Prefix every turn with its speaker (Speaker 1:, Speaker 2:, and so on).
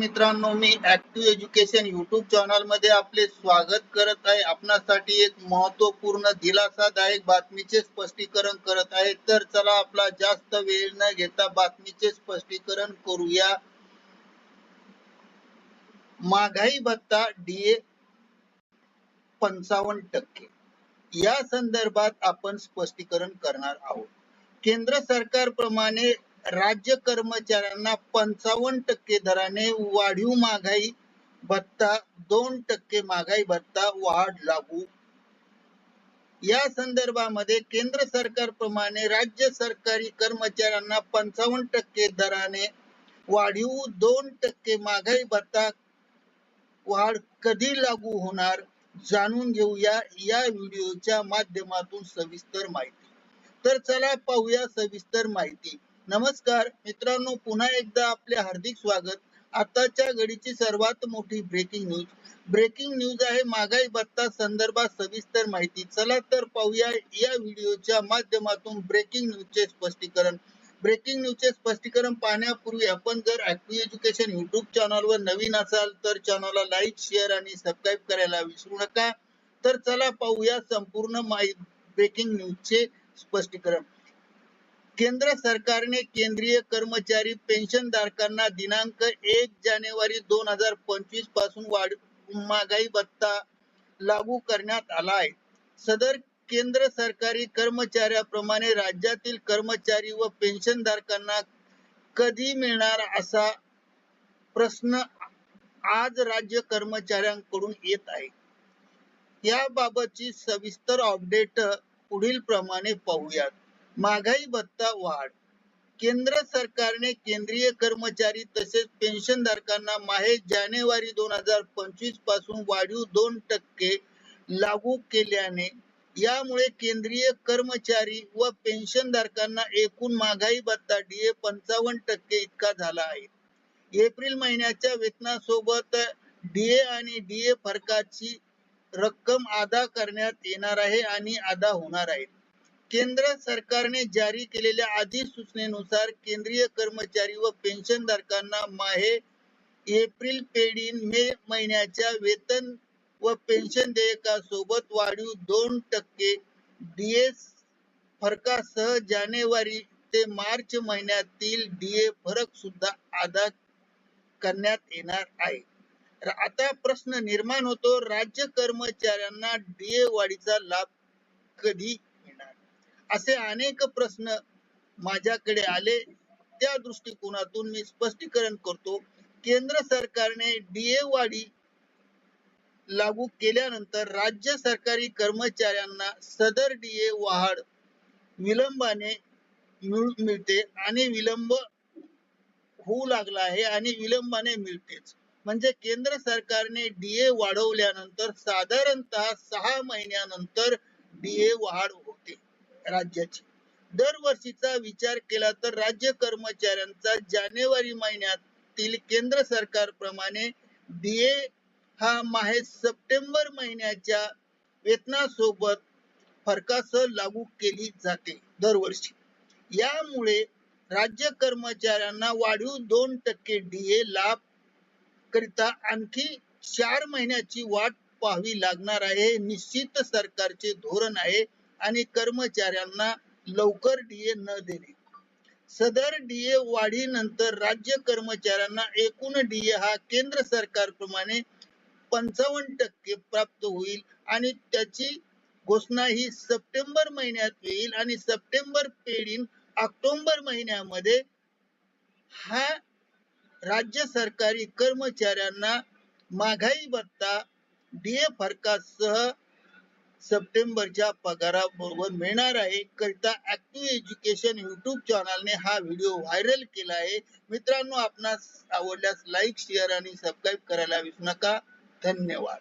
Speaker 1: मित्रांनो मी active education YouTube चॅनलमध्ये आपले स्वागत करत आहे. आपणासाठी एक महत्त्वपूर्ण दिलासादायक बातमीचे स्पष्टीकरण करत आहे. तर चला आपला जास्त वेळ न घेता बातमीचे स्पष्टीकरण करूया. महागाई भत्ता डीए पंचावन्न टक्के. या संदर्भात आपण स्पष्टीकरण करणार आहोत. केंद्र सरकारप्रमाणे राज्य कर्मचाऱ्यांना पंचावन्न टक्के दराने वाढीव महागाई भत्ता दोन टक्के महागाई भत्ता वाढ लागू. या संदर्भामध्ये केंद्र सरकार प्रमाणे राज्य सरकारी कर्मचाऱ्यांना पंचावन्न टक्के दराने वाढीव दोन टक्के महागाई भत्ता वाढ कधी लागू होणार जाणून घेऊया या व्हिडिओच्या माध्यमातून सविस्तर माहिती. तर चला पाहूया सविस्तर माहिती. नमस्कार मित्रांनो पुन्हा एकदा आपले हार्दिक स्वागत. आताच्या घडीची सर्वात मोठी ब्रेकिंग न्यूज ब्रेकिंग न्यूज आहे महागाई भत्ता संदर्भात सविस्तर माहिती. चला तर पाहूया या व्हिडिओच्या माध्यमातून ब्रेकिंग न्यूजचे स्पष्टीकरण. ब्रेकिंग न्यूजचे स्पष्टीकरण पाहण्यापूर्वी आपण जर ऍक्टिव्ह एज्युकेशन युट्यूब चॅनलवर नवीन असाल तर चॅनलला लाईक शेअर आणि सबस्क्राईब करायला विसरू नका. तर चला पाहूया संपूर्ण माहिती ब्रेकिंग न्यूजचे स्पष्टीकरण. केंद्र सरकारने केंद्रीय कर्मचारी पेन्शन धारकांना दिनांक एक जानेवारी दोन हजार पंचवीसपासून वाढ महागाई भत्ता लागू करण्यात आला आहे. सदर केंद्र सरकारी कर्मचाऱ्याप्रमाणे राज्यातील कर्मचारी व पेन्शन धारकांना कधी मिळणार असा प्रश्न आज राज्य कर्मचाऱ्यांकडून येत आहे. याबाबतची सविस्तर अपडेट पुढील प्रमाणे पाहूयात. महागाई भत्ता वाढ. केंद्र सरकारने केंद्रीय कर्मचारी तसेच पेन्शन धारकांना माहे जानेवारी दोन हजार पंचवीसपासून वाढीव दोन टक्के लागू केल्याने यामुळे केंद्रीय कर्मचारी व पेन्शन धारकांना एकूण महागाई भत्ता डीए पंचावन्न टक्के इतका झाला आहे. एप्रिल महिन्याच्या वेतनासोबत डीए आणि डीए फरकाची रक्कम अदा करण्यात येणार आहे आणि अदा होणार आहे. केंद्र सरकारने जारी केलेल्या अधिसूचनेनुसार केंद्रीय कर्मचारी व पेन्शनधारकांना माहे एप्रिल पेड इन मे महिन्याच्या वेतन व पेन्शन देयकासोबत वाढीव दोन टक्के डीएस फरकासह जानेवारी ते मार्च महिन्यातील डीए फरक सुद्धा अदा करण्यात येणार आहे. आता प्रश्न निर्माण होतो. राज्य कर्मचाऱ्यांना डीए वाढीचा लाभ कधी असे अनेक प्रश्न माझ्याकडे आले. त्या दृष्टिकोनातून मी स्पष्टीकरण करतो. केंद्र सरकारने डीए वाढी लागू केल्यानंतर राज्य सरकारी कर्मचाऱ्यांना सदर डीए वाढ विलंबाने मिळते आणि विलंब होऊ लागला आहे आणि विलंबाने मिळतेच. म्हणजे केंद्र सरकारने डीए वाढवल्यानंतर साधारणतः सहा महिन्यानंतर डीए वाढ राज्याची. दरवर्षीचा विचार केला तर राज्य कर्मचाऱ्यांचा जानेवारी महिन्यातील केंद्र सरकारप्रमाणे डीए हा माहे सप्टेंबर महिन्याच्या वेतनासोबत फरकासह लागू केली जाते दरवर्षी. यामुळे राज्य कर्मचाऱ्यांना वाढीव दोन टक्के डीए लाभ करिता आणखी चार महिन्याची वाट पाहावी लागणार आहे. निश्चित सरकारचे धोरण आहे. आणि कर्मचाऱ्यांना लवकर डीए न देणे. सदर डीए वाढीनंतर राज्य कर्मचाऱ्यांना एकूण डीए हा केंद्र सरकारप्रमाणे पंचावन्न टक्के प्राप्त होईल आणि त्याची घोषणा ही सप्टेंबर महिन्यात येईल आणि सप्टेंबर पेढीन ऑक्टोबर महिन्यामध्ये हा राज्य सरकारी कर्मचाऱ्यांना महागाई भत्ता डीए फरकासह सप्टेंबरच्या पगाराबरोबर मिळणार आहे. करता ऍक्टिव्ह एज्युकेशन युट्यूब चॅनलने हा व्हिडिओ व्हायरल केला आहे. मित्रांनो आपणास आवडल्यास लाईक शेअर आणि सबस्क्राईब करायला विसरू नका. धन्यवाद.